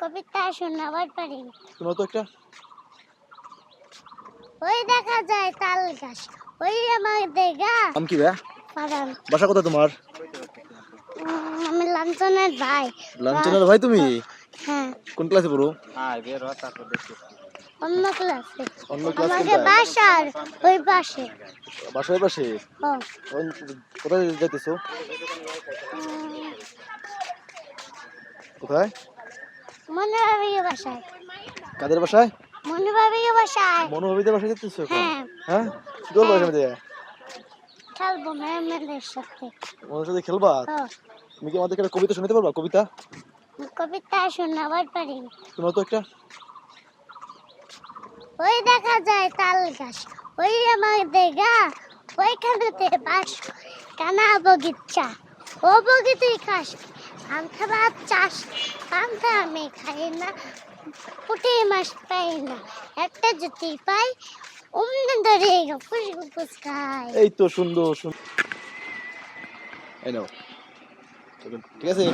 কবিতা শোনাবার পারি শোনো তো একটা। ওই দেখা যায় তাল গাছ। ওই আমার দেখা নাম কি ভাইয়া? পারান বাসা কোথায় তোমার? আমি লাঞ্ছনের ভাই। লাঞ্চনার ভাই তুমি? হ্যাঁ। কোন ক্লাসে পড়ো? হ্যাঁ বের হ তারপর দেখি। অন্য ক্লাসে। অন্য ক্লাস আমাকে বাসার ওই পাশে। বাসার পাশে? কোন- কোথায় যাইতেছো? কোথায়? মনে ভাবিয়ে বাসায়। কাদের বাসায়? মনে ভাবিয়ে বাসায়। মনোভাবিদের বাসায় যাইতেছো এখন? হ্যাঁ। হ্যাঁ? কি করব এখানে দিয়ে? খেলব ম্যামেদের সাথে। মনের সাথে খেলবা? তুমি কি আমাদেরকে একটা কবিতা শোনাতে পারবা? কবিতা? কবিতা শোনাবার পারি। শোনো তো একটা। ওই দেখা যায় তাল গাছ ওই আমার দেখা ওইখানেতে বাস। কানা বগিচা ও বগিতে খাস। পান্থা ভাত চাষ পান্থা আমি খাই না, পুঁটি মাছ পাই না, একটা যদি পাই, অমনি ধরে খুশি ফুস খাই। এই তো সুন্দর সুন্দর। এই ঠিক আছে?